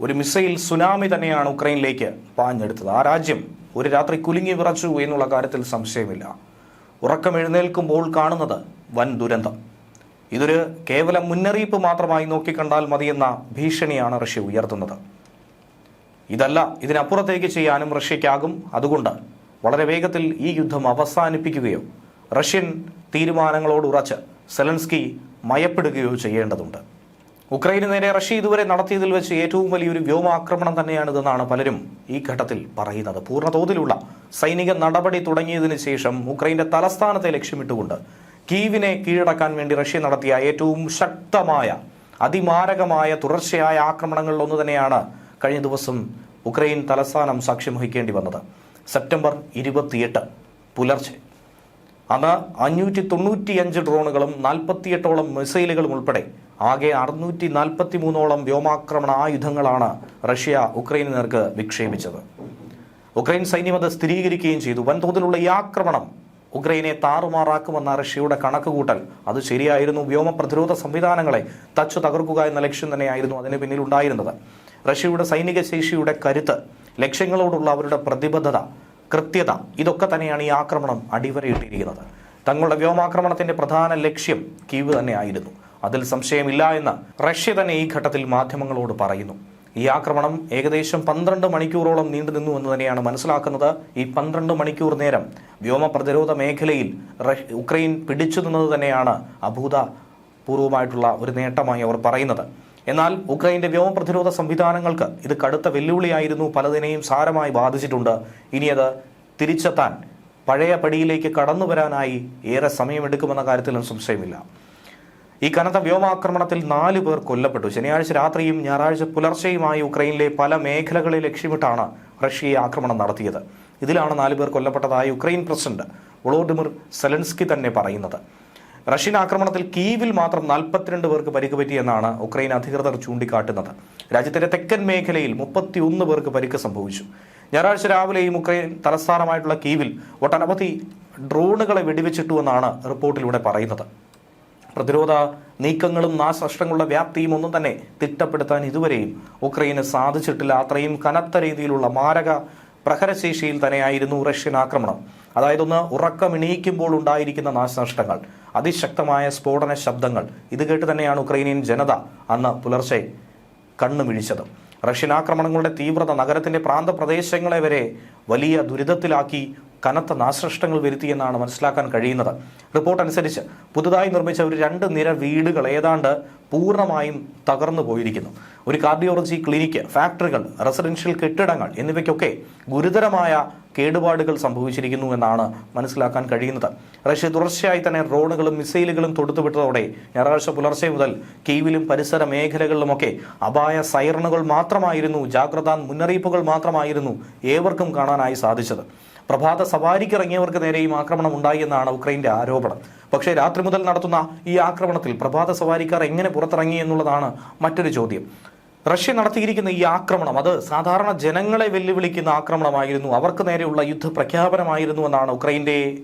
ഒരു missile tsunami തന്നെയാണ് ഉക്രൈനിലേക്ക് പാഞ്ഞെടുത്തത്. ആ രാജ്യം ഒരു രാത്രി കുലുങ്ങി വിറച്ചു എന്നുള്ള കാര്യത്തിൽ സംശയമില്ല. ഉറക്കം എഴുന്നേൽക്കുമ്പോൾ കാണുന്നത് വൻ ദുരന്തം. ഇതൊരു കേവലം മുന്നറിയിപ്പ് മാത്രമായി നോക്കിക്കണ്ടാൽ മതിയെന്ന ഭീഷണിയാണ് റഷ്യ ഉയർത്തുന്നത്. ഇതല്ല ഇതിനപ്പുറത്തേക്ക് ചെയ്യാനും റഷ്യയ്ക്കാകും. അതുകൊണ്ട് വളരെ വേഗത്തിൽ ഈ യുദ്ധം അവസാനിപ്പിക്കുകയോ റഷ്യൻ തീരുമാനങ്ങളോട് ഉറച്ച് സെലൻസ്കി മയപ്പെടുകയോ ചെയ്യേണ്ടതുണ്ട്. ഉക്രൈന് നേരെ റഷ്യ ഇതുവരെ നടത്തിയതിൽ വെച്ച് ഏറ്റവും വലിയൊരു വ്യോമാക്രമണം തന്നെയാണിതെന്നാണ് പലരും ഈ ഘട്ടത്തിൽ പറയുന്നത്. പൂർണതോതിലുള്ള സൈനിക നടപടി തുടങ്ങിയതിനു ശേഷം ഉക്രൈന്റെ തലസ്ഥാനത്തെ ലക്ഷ്യമിട്ടുകൊണ്ട് കീവിനെ കീഴടക്കാൻ വേണ്ടി റഷ്യ നടത്തിയ ഏറ്റവും ശക്തമായ അതിമാരകമായ തുടർച്ചയായ ആക്രമണങ്ങളിൽ ഒന്ന് തന്നെയാണ് കഴിഞ്ഞ ദിവസം ഉക്രൈൻ തലസ്ഥാനം സാക്ഷ്യം വഹിക്കേണ്ടി വന്നത്. സെപ്റ്റംബർ ഇരുപത്തിയെട്ട് പുലർച്ചെ. അന്ന് അഞ്ഞൂറ്റി തൊണ്ണൂറ്റിയഞ്ച് ഡ്രോണുകളും നാൽപ്പത്തിയെട്ടോളം മിസൈലുകളും ഉൾപ്പെടെ ആകെ അറുന്നൂറ്റി നാൽപ്പത്തി മൂന്നോളം വ്യോമാക്രമണ ആയുധങ്ങളാണ് റഷ്യ ഉക്രൈന് നേർക്ക് വിക്ഷേപിച്ചത്. ഉക്രൈൻ സൈന്യം അത് സ്ഥിരീകരിക്കുകയും ചെയ്തു. വൻതോതിലുള്ള ഈ ആക്രമണം ഉക്രൈനെ താറുമാറാക്കുമെന്ന റഷ്യയുടെ കണക്കുകൂട്ടൽ. അത് ശരിയായിരുന്നു. വ്യോമ പ്രതിരോധ സംവിധാനങ്ങളെ തച്ചു തകർക്കുക എന്ന ലക്ഷ്യം തന്നെയായിരുന്നു അതിന് പിന്നിലുണ്ടായിരുന്നത് റഷ്യയുടെ സൈനിക ശേഷിയുടെ കരുത്ത് ലക്ഷ്യങ്ങളോടുള്ള അവരുടെ പ്രതിബദ്ധത കൃത്യത ഇതൊക്കെ തന്നെയാണ് ഈ ആക്രമണം അടിവരയിട്ടിരിക്കുന്നത്. തങ്ങളുടെ വ്യോമാക്രമണത്തിന്റെ പ്രധാന ലക്ഷ്യം കീവ് തന്നെയായിരുന്നു. അതിൽ സംശയമില്ല എന്ന് റഷ്യ തന്നെ ഈ ഘട്ടത്തിൽ മാധ്യമങ്ങളോട് പറയുന്നു. ഈ ആക്രമണം ഏകദേശം പന്ത്രണ്ട് മണിക്കൂറോളം നീണ്ടു നിന്നു എന്ന് തന്നെയാണ് മനസ്സിലാക്കുന്നത്. ഈ പന്ത്രണ്ട് മണിക്കൂർ നേരം വ്യോമ പ്രതിരോധ മേഖലയിൽ ഉക്രൈൻ പിടിച്ചു നിന്നത് തന്നെയാണ് അഭൂതപൂർവമായിട്ടുള്ള ഒരു നേട്ടമായി അവർ പറയുന്നത്. എന്നാൽ ഉക്രൈന്റെ വ്യോമ പ്രതിരോധ സംവിധാനങ്ങൾക്ക് ഇത് കടുത്ത വെല്ലുവിളിയായിരുന്നു പലതിനെയും സാരമായി ബാധിച്ചിട്ടുണ്ട്. ഇനി അത് തിരിച്ചെത്താൻ പഴയ പടിയിലേക്ക് കടന്നു വരാനായി ഏറെ സമയമെടുക്കുമെന്ന കാര്യത്തിലും സംശയമില്ല. ഈ കനത്ത വ്യോമാക്രമണത്തിൽ നാല് പേർ കൊല്ലപ്പെട്ടു. ശനിയാഴ്ച രാത്രിയും ഞായറാഴ്ച പുലർച്ചെയുമായി ഉക്രൈനിലെ പല മേഖലകളെ ലക്ഷ്യമിട്ടാണ് റഷ്യ ആക്രമണം നടത്തിയത്. ഇതിലാണ് നാല് പേർ കൊല്ലപ്പെട്ടതായി ഉക്രൈൻ പ്രസിഡന്റ് വൊളോഡിമിർ സെലൻസ്കി തന്നെ പറയുന്നത്. റഷ്യൻ ആക്രമണത്തിൽ കീവിൽ മാത്രം നാൽപ്പത്തിരണ്ട് പേർക്ക് പരിക്ക് പറ്റിയെന്നാണ് ഉക്രൈൻ അധികൃതർ ചൂണ്ടിക്കാട്ടുന്നത്. രാജ്യത്തിന്റെ തെക്കൻ മേഖലയിൽ മുപ്പത്തിയൊന്ന് പേർക്ക് പരിക്ക് സംഭവിച്ചു. ഞായറാഴ്ച രാവിലെയും ഉക്രൈൻ തലസ്ഥാനമായിട്ടുള്ള കീവിൽ ഒട്ടനവധി ഡ്രോണുകളെ വെടിവെച്ചിട്ടുവെന്നാണ് റിപ്പോർട്ടിലൂടെ പറയുന്നത്. പ്രതിരോധ നീക്കങ്ങളും നാശനഷ്ടങ്ങളുടെ വ്യാപ്തിയും ഒന്നും തന്നെ തിട്ടപ്പെടുത്താൻ ഇതുവരെയും ഉക്രൈന് സാധിച്ചിട്ടില്ല. അത്രയും കനത്ത രീതിയിലുള്ള മാരക പ്രഹരശേഷിയിൽ തന്നെയായിരുന്നു റഷ്യൻ ആക്രമണം. അതായത് ഒന്ന് ഉറക്കമിണിയിക്കുമ്പോൾ ഉണ്ടായിരിക്കുന്ന നാശനഷ്ടങ്ങൾ അതിശക്തമായ സ്ഫോടന ശബ്ദങ്ങൾ ഇത് കേട്ട് തന്നെയാണ് ഉക്രൈനിയൻ ജനത അന്ന് പുലർച്ചെ കണ്ണുമിഴിച്ചത് റഷ്യൻ ആക്രമണങ്ങളുടെ തീവ്രത നഗരത്തിന്റെ പ്രാന്തപ്രദേശങ്ങളെ വരെ വലിയ ദുരിതത്തിലാക്കി കനത്ത നാശനഷ്ടങ്ങൾ വരുത്തിയെന്നാണ് മനസ്സിലാക്കാൻ കഴിയുന്നത്. റിപ്പോർട്ട് അനുസരിച്ച് പുതുതായി നിർമ്മിച്ച ഒരു രണ്ട് നിര വീടുകൾ ഏതാണ്ട് പൂർണമായും തകർന്നു പോയിരിക്കുന്നു. ഒരു കാർഡിയോളജി ക്ലിനിക്ക് ഫാക്ടറികൾ റെസിഡൻഷ്യൽ കെട്ടിടങ്ങൾ എന്നിവയ്ക്കൊക്കെ ഗുരുതരമായ കേടുപാടുകൾ സംഭവിച്ചിരിക്കുന്നു എന്നാണ് മനസ്സിലാക്കാൻ കഴിയുന്നത്. റഷ്യ തുടർച്ചയായി തന്നെ ഡ്രോണുകളും മിസൈലുകളും തൊടുത്തുവിട്ടതോടെ ഞായറാഴ്ച പുലർച്ചെ മുതൽ കീവിലും പരിസര മേഖലകളിലുമൊക്കെ അപായ സൈറണുകൾ മാത്രമായിരുന്നു ജാഗ്രതാ മുന്നറിയിപ്പുകൾ മാത്രമായിരുന്നു ഏവർക്കും കാണാനായി സാധിച്ചത്. പ്രഭാത സവാരിക്കിറങ്ങിയവർക്ക് നേരെയും ആക്രമണം ഉണ്ടായി എന്നാണ് ഉക്രൈന്റെ ആരോപണം. പക്ഷേ രാത്രി മുതൽ നടത്തുന്ന ഈ ആക്രമണത്തിൽ പ്രഭാത സവാരിക്കാർ എങ്ങനെ പുറത്തിറങ്ങി എന്നുള്ളതാണ് മറ്റൊരു ചോദ്യം. റഷ്യ നടത്തിയിരിക്കുന്ന ഈ ആക്രമണം അത് സാധാരണ ജനങ്ങളെ വെല്ലുവിളിക്കുന്ന ആക്രമണമായിരുന്നു. അവർക്ക് നേരെയുള്ള യുദ്ധ പ്രഖ്യാപനമായിരുന്നു എന്നാണ് ഉക്രൈന്റെ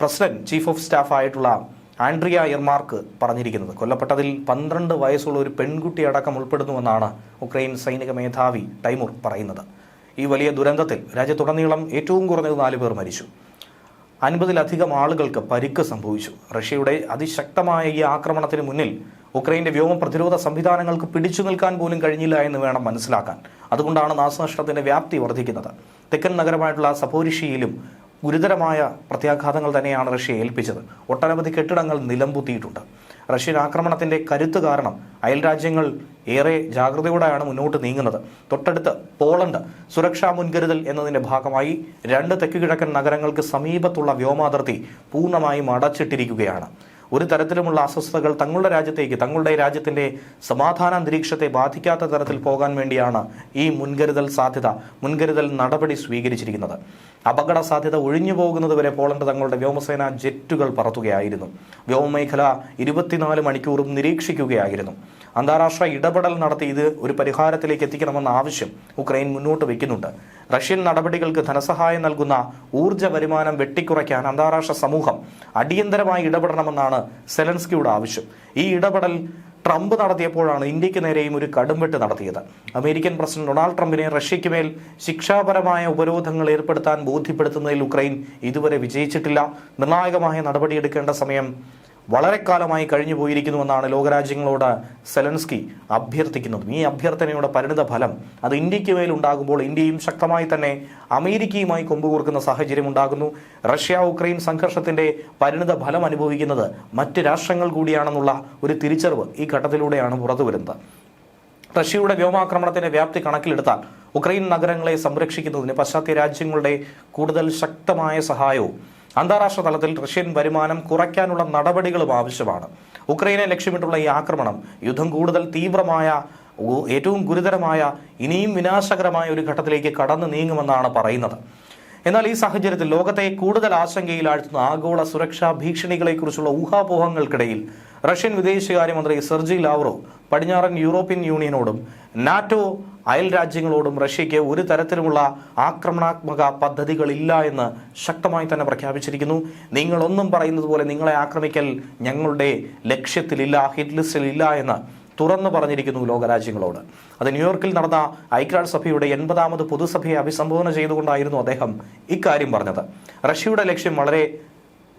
പ്രസിഡന്റ് ചീഫ് ഓഫ് സ്റ്റാഫ് ആയിട്ടുള്ള ആൻഡ്രിയ എർമാർക്ക് പറഞ്ഞിരിക്കുന്നത്. കൊല്ലപ്പെട്ടതിൽ പന്ത്രണ്ട് വയസ്സുള്ള ഒരു പെൺകുട്ടി അടക്കം ഉൾപ്പെടുന്നുവെന്നാണ് ഉക്രൈൻ സൈനിക മേധാവി ടൈമുർ പറയുന്നത്. ഈ വലിയ ദുരന്തത്തിൽ രാജ്യത്തുടനീളം ഏറ്റവും കുറഞ്ഞത് നാല് പേർ മരിച്ചു. അൻപതിലധികം ആളുകൾക്ക് പരിക്ക് സംഭവിച്ചു. റഷ്യയുടെ അതിശക്തമായ ഈ ആക്രമണത്തിന് മുന്നിൽ ഉക്രൈന്റെ വ്യോമ പ്രതിരോധ സംവിധാനങ്ങൾക്ക് പിടിച്ചു നിൽക്കാൻ പോലും കഴിഞ്ഞില്ല എന്ന് വേണം മനസ്സിലാക്കാൻ. അതുകൊണ്ടാണ് നാശനഷ്ടത്തിന്റെ വ്യാപ്തി വർദ്ധിക്കുന്നത്. തെക്കൻ നഗരമായിട്ടുള്ള സപോരിഷിയിലും ഗുരുതരമായ പ്രത്യാഘാതങ്ങൾ തന്നെയാണ് റഷ്യ ഏൽപ്പിച്ചത്. ഒട്ടനവധി കെട്ടിടങ്ങൾ നിലംപുത്തിയിട്ടുണ്ട്. റഷ്യൻ ആക്രമണത്തിന്റെ കരുത്ത് കാരണം അയൽരാജ്യങ്ങൾ ഏറെ ജാഗ്രതയോടെയാണ് മുന്നോട്ട് നീങ്ങുന്നത്. തൊട്ടടുത്ത് പോളണ്ട് സുരക്ഷാ മുൻകരുതൽ എന്നതിന്റെ ഭാഗമായി രണ്ട് തെക്കുകിഴക്കൻ നഗരങ്ങൾക്ക് സമീപത്തുള്ള വ്യോമാതിർത്തി പൂർണമായും അടച്ചിട്ടിരിക്കുകയാണ്. ഒരു തരത്തിലുമുള്ള അസ്വസ്ഥതകൾ തങ്ങളുടെ രാജ്യത്തേക്ക് തങ്ങളുടെ രാജ്യത്തിന്റെ സമാധാന അന്തരീക്ഷത്തെ ബാധിക്കാത്ത തരത്തിൽ പോകാൻ വേണ്ടിയാണ് ഈ മുൻകരുതൽ സാധ്യത മുൻകരുതൽ നടപടി സ്വീകരിച്ചിരിക്കുന്നത്. അപകട സാധ്യത ഒഴിഞ്ഞു പോകുന്നതുവരെ പോളണ്ട് തങ്ങളുടെ വ്യോമസേന ജെറ്റുകൾ പറത്തുകയായിരുന്നു. വ്യോമമേഖല ഇരുപത്തിനാല് മണിക്കൂറും നിരീക്ഷിക്കുകയായിരുന്നു. അന്താരാഷ്ട്ര ഇടപെടൽ നടത്തി ഇത് ഒരു പരിഹാരത്തിലേക്ക് എത്തിക്കണമെന്ന ആവശ്യം ഉക്രൈൻ മുന്നോട്ട് വയ്ക്കുന്നുണ്ട്. റഷ്യൻ നടപടികൾക്ക് ധനസഹായം നൽകുന്ന ഊർജ വരുമാനം വെട്ടിക്കുറയ്ക്കാൻ അന്താരാഷ്ട്ര സമൂഹം അടിയന്തരമായി ഇടപെടണമെന്നാണ് സെലൻസ്കിയുടെ ആവശ്യം. ഈ ഇടപെടൽ ട്രംപ് നടത്തിയപ്പോഴാണ് ഇന്ത്യയ്ക്ക് നേരെയും ഒരു കടുംവെട്ട് നടത്തിയത്. അമേരിക്കൻ പ്രസിഡന്റ് ഡൊണാൾഡ് ട്രംപിനെ റഷ്യയ്ക്ക് മേൽ ശിക്ഷാപരമായ ഉപരോധങ്ങൾ ഏർപ്പെടുത്താൻ ബോധ്യപ്പെടുത്തുന്നതിൽ ഉക്രൈൻ ഇതുവരെ വിജയിച്ചിട്ടില്ല. നിർണായകമായ നടപടിയെടുക്കേണ്ട സമയം വളരെ കാലമായി കഴിഞ്ഞു പോയിരിക്കുന്നുവെന്നാണ് ലോകരാജ്യങ്ങളോട് സെലൻസ്കി അഭ്യർത്ഥിക്കുന്നത്. ഈ അഭ്യർത്ഥനയുടെ പരിണിത ഫലം അത് ഇന്ത്യയ്ക്ക് മേൽ ഉണ്ടാകുമ്പോൾ ഇന്ത്യയും ശക്തമായി തന്നെ അമേരിക്കയുമായി കൊമ്പുകൂർക്കുന്ന സാഹചര്യം ഉണ്ടാകുന്നു. റഷ്യ ഉക്രൈൻ സംഘർഷത്തിന്റെ പരിണിത ഫലം അനുഭവിക്കുന്നത് മറ്റ് രാഷ്ട്രങ്ങൾ കൂടിയാണെന്നുള്ള ഒരു തിരിച്ചറിവ് ഈ ഘട്ടത്തിലൂടെയാണ് പുറത്തു വരുന്നത് റഷ്യയുടെ വ്യോമാക്രമണത്തിന്റെ വ്യാപ്തി കണക്കിലെടുത്താൽ ഉക്രൈൻ നഗരങ്ങളെ സംരക്ഷിക്കുന്നതിന് പാശ്ചാത്യ രാജ്യങ്ങളുടെ കൂടുതൽ ശക്തമായ സഹായവും അന്താരാഷ്ട്ര തലത്തിൽ റഷ്യൻ വരുമാനം കുറയ്ക്കാനുള്ള നടപടികളും ആവശ്യമാണ്. ഉക്രൈനെ ലക്ഷ്യമിട്ടുള്ള ഈ ആക്രമണം യുദ്ധം കൂടുതൽ തീവ്രമായ ഏറ്റവും ഗുരുതരമായ ഇനിയും വിനാശകരമായ ഒരു ഘട്ടത്തിലേക്ക് കടന്നു നീങ്ങുമെന്നാണ് പറയുന്നത്. എന്നാൽ ഈ സാഹചര്യത്തിൽ ലോകത്തെ കൂടുതൽ ആശങ്കയിലാഴ്ത്തുന്ന ആഗോള സുരക്ഷാ ഭീഷണികളെക്കുറിച്ചുള്ള ഊഹാപോഹങ്ങൾക്കിടയിൽ റഷ്യൻ വിദേശകാര്യമന്ത്രി സെർജി ലാവ്റോ പടിഞ്ഞാറൻ യൂറോപ്യൻ യൂണിയനോടും നാറ്റോ അയൽ രാജ്യങ്ങളോടും റഷ്യയ്ക്ക് ഒരു തരത്തിലുമുള്ള ആക്രമണാത്മക പദ്ധതികളില്ല എന്ന് ശക്തമായി തന്നെ പ്രഖ്യാപിച്ചിരിക്കുന്നു. നിങ്ങളൊന്നും പറയുന്നത് പോലെ നിങ്ങളെ ആക്രമിക്കൽ ഞങ്ങളുടെ ലക്ഷ്യത്തിലില്ല ഹിറ്റ് ലിസ്റ്റിലില്ല എന്ന് തുറന്നു പറഞ്ഞിരിക്കുന്നു ലോകരാജ്യങ്ങളോട്. അത് ന്യൂയോർക്കിൽ നടന്ന ഐക്യരാഷ്ട്രസഭയുടെ എൺപതാമത് പൊതുസഭയെ അഭിസംബോധന ചെയ്തുകൊണ്ടായിരുന്നു അദ്ദേഹം ഇക്കാര്യം പറഞ്ഞത്. റഷ്യയുടെ ലക്ഷ്യം വളരെ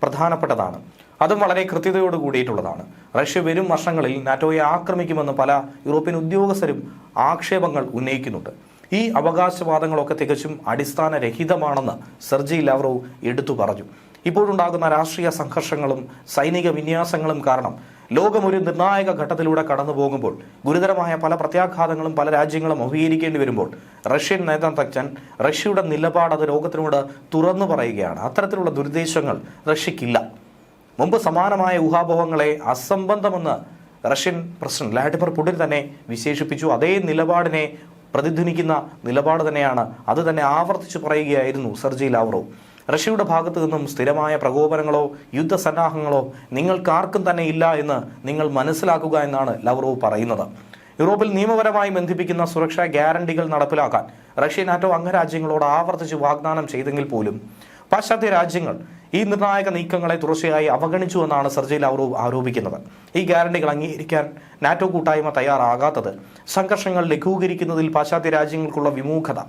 പ്രധാനപ്പെട്ടതാണ്. അതും വളരെ കൃത്യതയോട് കൂടിയിട്ടുള്ളതാണ്. റഷ്യ വരും വർഷങ്ങളിൽ നാറ്റോയെ ആക്രമിക്കുമെന്ന് പല യൂറോപ്യൻ ഉദ്യോഗസ്ഥരും ആക്ഷേപങ്ങൾ ഉന്നയിക്കുന്നുണ്ട്. ഈ അവകാശവാദങ്ങളൊക്കെ തികച്ചും അടിസ്ഥാനരഹിതമാണെന്ന് സെർജി ലാവ്റോവ് എടുത്തു പറഞ്ഞു. ഇപ്പോഴുണ്ടാകുന്ന രാഷ്ട്രീയ സംഘർഷങ്ങളും സൈനിക വിന്യാസങ്ങളും കാരണം ലോകം ഒരു നിർണായക ഘട്ടത്തിലൂടെ കടന്നു പോകുമ്പോൾ ഗുരുതരമായ പല പ്രത്യാഘാതങ്ങളും പല രാജ്യങ്ങളും അഭിമുഖീകരിക്കേണ്ടി വരുമ്പോൾ റഷ്യൻ നേതൃത്വജ്ഞൻ റഷ്യയുടെ നിലപാട് അത് ലോകത്തിനോട് തുറന്നു പറയുകയാണ്. അത്തരത്തിലുള്ള ദുരുദ്ദേശങ്ങൾ റഷ്യക്കില്ല. മുമ്പ് സമാനമായ ഊഹാപോഹങ്ങളെ അസംബന്ധമെന്ന് റഷ്യൻ പ്രസിഡന്റ് വ്ളാഡിമിർ പുടിൻ തന്നെ വിശേഷിപ്പിച്ചു. അതേ നിലപാടിനെ പ്രതിധ്വനിക്കുന്ന നിലപാട് തന്നെയാണ് അത് തന്നെ ആവർത്തിച്ചു പറയുകയായിരുന്നു സർജി ലാവ്റോവ്. റഷ്യയുടെ ഭാഗത്തു നിന്നും സ്ഥിരമായ പ്രകോപനങ്ങളോ യുദ്ധസന്നാഹങ്ങളോ നിങ്ങൾക്കാർക്കും തന്നെ ഇല്ല എന്ന് നിങ്ങൾ മനസ്സിലാക്കുക എന്നാണ് ലവ്റോവ് പറയുന്നത്. യൂറോപ്പിൽ നിയമപരമായി ബന്ധിപ്പിക്കുന്ന സുരക്ഷാ ഗ്യാരണ്ടികൾ നടപ്പിലാക്കാൻ റഷ്യ നാറ്റോ അംഗരാജ്യങ്ങളോട് ആവർത്തിച്ച് വാഗ്ദാനം ചെയ്തെങ്കിൽ പോലും പാശ്ചാത്യ രാജ്യങ്ങൾ ഈ നിർണായക നീക്കങ്ങളെ തുടർച്ചയായി അവഗണിച്ചു എന്നാണ് സെർജി ലവ്റോവ് ആരോപിക്കുന്നത്. ഈ ഗ്യാരണ്ടികൾ അംഗീകരിക്കാൻ നാറ്റോ കൂട്ടായ്മ തയ്യാറാകാത്തത് സംഘർഷങ്ങൾ ലഘൂകരിക്കുന്നതിൽ പാശ്ചാത്യ രാജ്യങ്ങൾക്കുള്ള വിമുഖത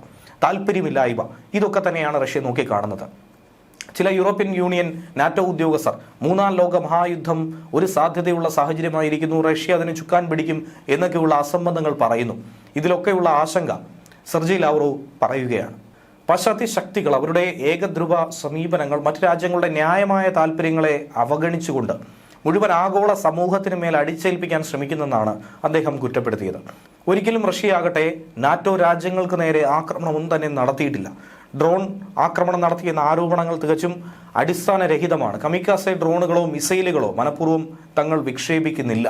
താല്പര്യമില്ലായ്മ. ഇതൊക്കെ തന്നെയാണ് റഷ്യ നോക്കിക്കാണുന്നത്. ചില യൂറോപ്യൻ യൂണിയൻ നാറ്റോ ഉദ്യോഗസ്ഥർ മൂന്നാം ലോക മഹായുദ്ധം ഒരു സാധ്യതയുള്ള സാഹചര്യമായിരിക്കുന്നു റഷ്യ അതിന് ചുക്കാൻ പിടിക്കും എന്നൊക്കെയുള്ള അസംബന്ധങ്ങൾ പറയുന്നു. ഇതിലൊക്കെയുള്ള ആശങ്ക സെർജി ലാവറോ പറയുകയാണ്. പാശ്ചാത്യ ശക്തികൾ അവരുടെ ഏകധ്രുവ സമീപനങ്ങൾ മറ്റു രാജ്യങ്ങളുടെ ന്യായമായ താല്പര്യങ്ങളെ അവഗണിച്ചുകൊണ്ട് മുഴുവൻ ആഗോള സമൂഹത്തിന് മേൽ അടിച്ചേൽപ്പിക്കാൻ ശ്രമിക്കുന്നെന്നാണ് അദ്ദേഹം കുറ്റപ്പെടുത്തിയത്. ഒരിക്കലും റഷ്യ റഷ്യയാകട്ടെ നാറ്റോ രാജ്യങ്ങൾക്ക് നേരെ ആക്രമണമൊന്നും തന്നെ നടത്തിയിട്ടില്ല. ഡ്രോൺ ആക്രമണം നടത്തിയെന്ന ആരോപണങ്ങൾ തികച്ചും അടിസ്ഥാനരഹിതമാണ്. കമിക്കാസെ ഡ്രോണുകളോ മിസൈലുകളോ മനഃപൂർവം തങ്ങൾ വിക്ഷേപിക്കുന്നില്ല.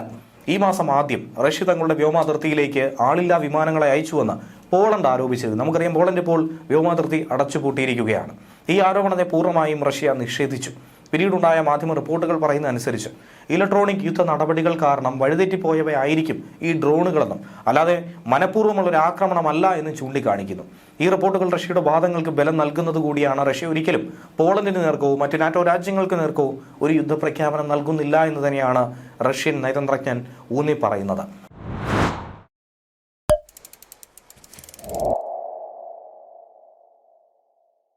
ഈ മാസം ആദ്യം റഷ്യ തങ്ങളുടെ വ്യോമാതിർത്തിയിലേക്ക് ആളില്ലാ വിമാനങ്ങളെ അയച്ചുവെന്ന് പോളണ്ട് ആരോപിച്ചത് നമുക്കറിയാം പോളണ്ട് ഇപ്പോൾ വ്യോമാതിർത്തി അടച്ചുപൂട്ടിയിരിക്കുകയാണ്. ഈ ആരോപണത്തെ പൂർണമായും റഷ്യ നിഷേധിച്ചു. പിന്നീടുണ്ടായ മാധ്യമ റിപ്പോർട്ടുകൾ പറയുന്ന അനുസരിച്ച് ഇലക്ട്രോണിക് യുദ്ധ നടപടികൾ കാരണം വഴിതെറ്റിപ്പോയവയായിരിക്കും ഈ ഡ്രോണുകളെന്നും അല്ലാതെ മനഃപൂർവമുള്ള ഒരു ആക്രമണമല്ല എന്ന് ചൂണ്ടിക്കാണിക്കുന്നു. ഈ റിപ്പോർട്ടുകൾ റഷ്യയുടെ വാദങ്ങൾക്ക് ബലം നൽകുന്നത് കൂടിയാണ് റഷ്യ ഒരിക്കലും പോളണ്ടിന് നേർക്കോ മറ്റ് നാറ്റോ രാജ്യങ്ങൾക്ക് നേർക്കോ ഒരു യുദ്ധപ്രഖ്യാപനം നൽകുന്നില്ല എന്ന് തന്നെയാണ് റഷ്യൻ നയതന്ത്രജ്ഞൻ ഊന്നി പറയുന്നത്